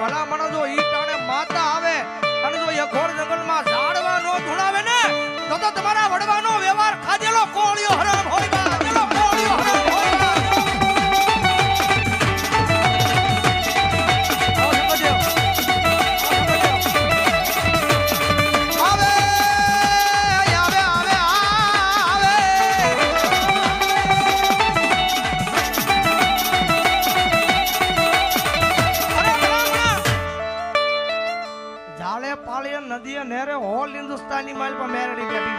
ભલામણો જો ઈ ટાણે માતા આવે, અને જો યખોર જંગલમાં ઝાડવાનો નો ને, તો તો તમારા વડવાનો વ્યવહાર જવાની માલ પર મેરડી બેઠી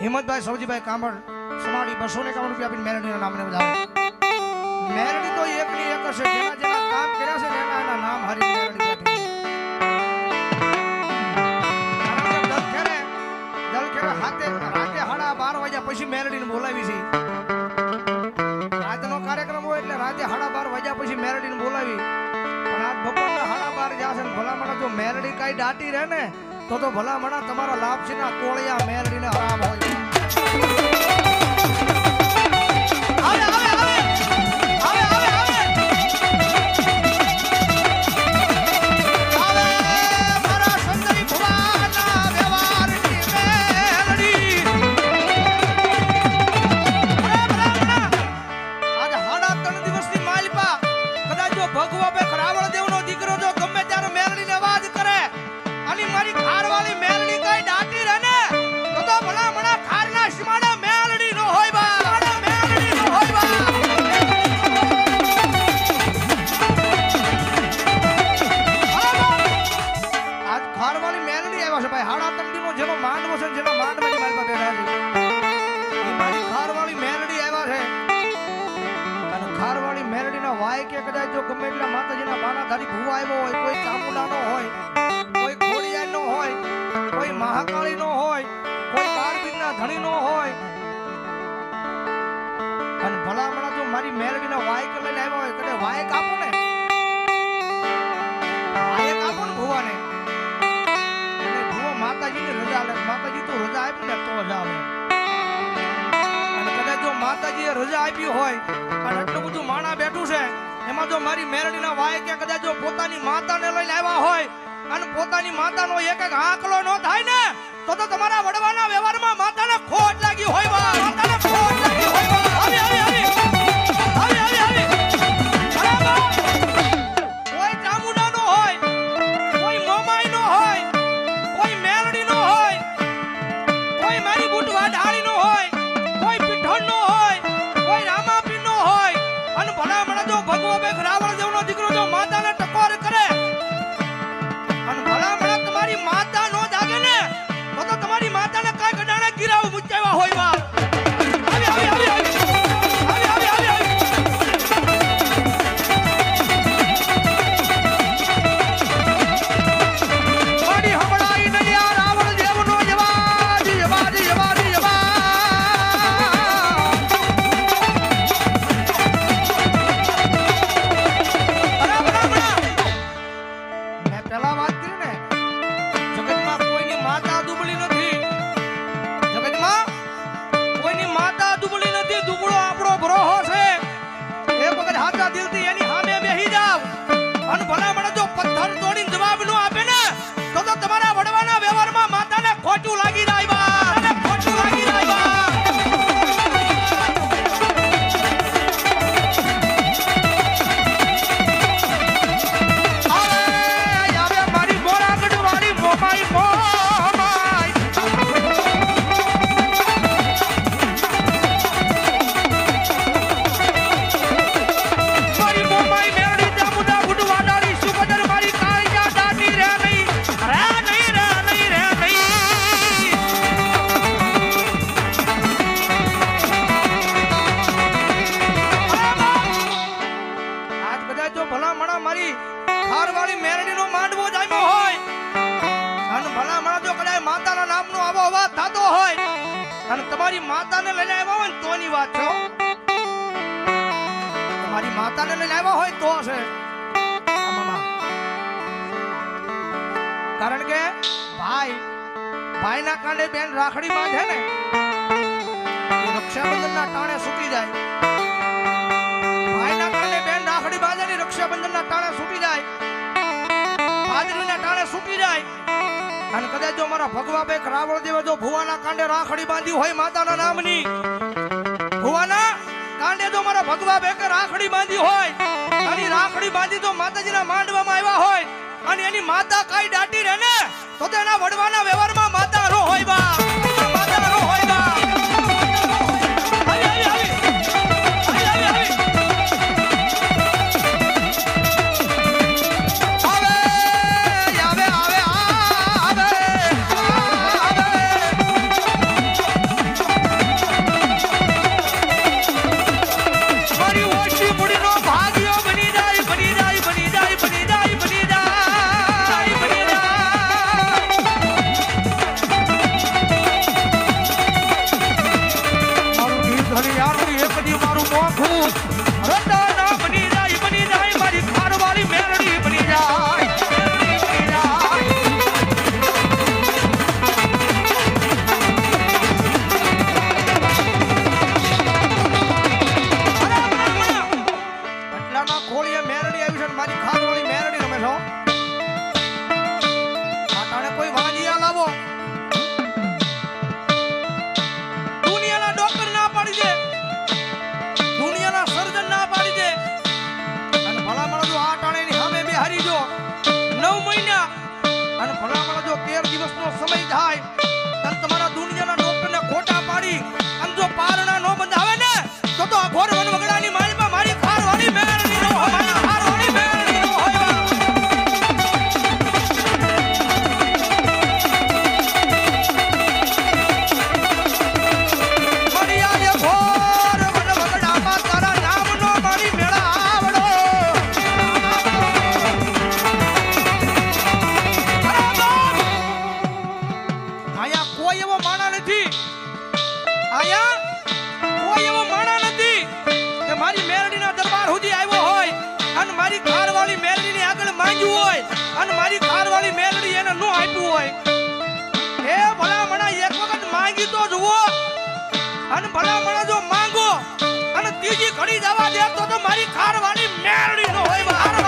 હિંમતભાઈ સૌજીભાઈ કામળ સમાડી બસો ને એકાવન રૂપિયા આપીને મેરડીના નામને બધા મેરડી તો એકની એક છે જેના જેના કામ કર્યા છે એના એના નામ હરી મેરડી હાથે હાથે હાડા બાર વાગ્યા પછી મેરડીને બોલાવી છે. એટલે રાતે સાડા બાર વાગ્યા પછી મેરડી ને બોલાવી. પણ આજ બપોરના સાડા બાર જ્યાં છે ભલા માણા જો મેરડી કાંઈ દાટી રહે ને, તો તો ભલામણા તમારા લાભ છે ને કોળિયા મેરડીને આરામ હોય. ચાલે બાપાજી તું રજા આપી ને તો જ આવે અને કદાચ જો માતાજીએ રજા આપી હોય, અને એટલું બધું માણા બેઠું છે, એમાં જો મારી મેરડીના વાય કે કદાચ જો પોતાની માતાને લઈને આવ્યા હોય, અને પોતાની માતાનો એક એક આંકલો ન થાય ને, તો તો તમારા વડવાના વ્યવહારમાં માતાને ખોટ લાગી હોય માતાને Selamat. તમારી માતાને લઈને આવ્યા હોય ને તોની વાત છે. તમારી માતાને લઈને આવ્યા હોય તો છે કારણ કે ભાઈ, ભાઈના કાંડે બેન રાખડી બાંધે ને રક્ષાબંધનના ટાણે સૂટી જાય. ભાઈના કાંડે બેન રાખડી બાંધે ને રક્ષાબંધનના ટાણે સૂટી જાય. હાજરીના ટાણે સૂટી જાય. અને કદાચ જો મારા ભગવા બેક રાવળ દેવે જો ભુવાના કાંડે રાખડી બાંધી હોય માતાના નામની, ભુવાના કાંડે જો મારા ભગવા બેકે રાખડી બાંધી હોય, અને રાખડી બાંધી તો માતાજીના માંડવામાં આવ્યા હોય, અને એની માતા કાઈ દાટી રહે ને, તો તેના વડવાના વ્યવહારમાં આગળ હોય અને મારી ખારવાળી મેરડી એને નો આપ્યું હોય. એ ભલા મણા એક વખત માંગી તો જુઓ. અને ભલા મણા જો માંગો અને ત્રીજી ઘડી જવા દે તો મારી ખારવાળી મેરડી નો હોય.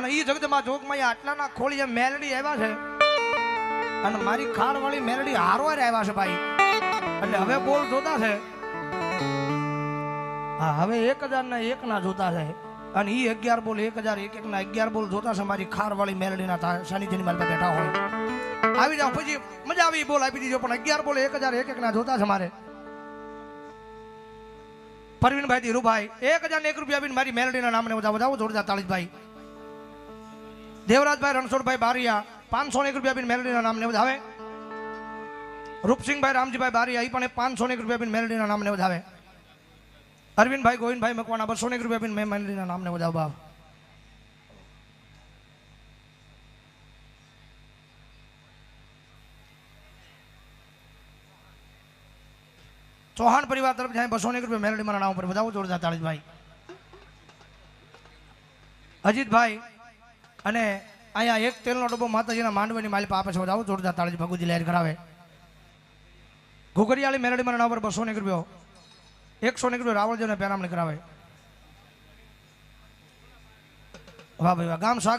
અને એ જગતમાં જોગમાં આટલાના ખોળી મેલડી આવ્યા છે. અને મારી ખારવાળી મેલડી હારવાર આવ્યા છે ભાઈ. એટલે હવે બોલ જોતા છે. હા, હવે એક હજાર ના એક ના જોતા છે. અને ઈ અગિયાર બોલ, એક હજાર એક એક ના અગિયાર બોલ જોતા છે મારી ખારવાળી મેલડીના સાનિધ્યની મારી બેઠા હોય. આવી જાઓ, પછી મજા આવી, બોલ આપી દીજો. પણ અગિયાર બોલ, એક હજાર એક એક ના જોતા છે મારે. પરવીનભાઈ ધીરુભાઈ, એક હજાર એક રૂપિયા આપીને મારી મેલડીના નામને બધા બધા જોરદાર તાળીભાઈ દેવરાજભાઈ રણછોડભાઈ બારિયા પાંચસો એક રૂપિયા બિન મેલડીના નામને વધાવે. રૂપસિંહભાઈ રામજીભાઈ બારિયા એ પણ પાંચસો એક રૂપિયા બિન મેલડીના નામને વધાવે. અરવિંદભાઈ, ગોવિંદભાઈ મકવાણા બસો એક રૂપિયા બિન મેલડીના નામને વધાવ ભાવ ચૌહાણ પરિવાર તરફ જાય બસો એક રૂપિયા મેલડી મારા નામ ઉપર વધાવો, જોરદાર તાળીભાઈ અજીતભાઈ અને અહીંયા એક તેલનો ડબ્બો માતાજીના માંડવાની માલિક આપે છે. આવું જોરદાર તાળી ભગુજી લહેર કરાવે. ઘુઘરિયાળી મેલડી મારા નામ પર બસો નીકળ્યો. એકસો નીકળ્યો, રાવળજીને પેરામણી કરાવે. વાહ ભાઈ, વાહ. ગામ સાગ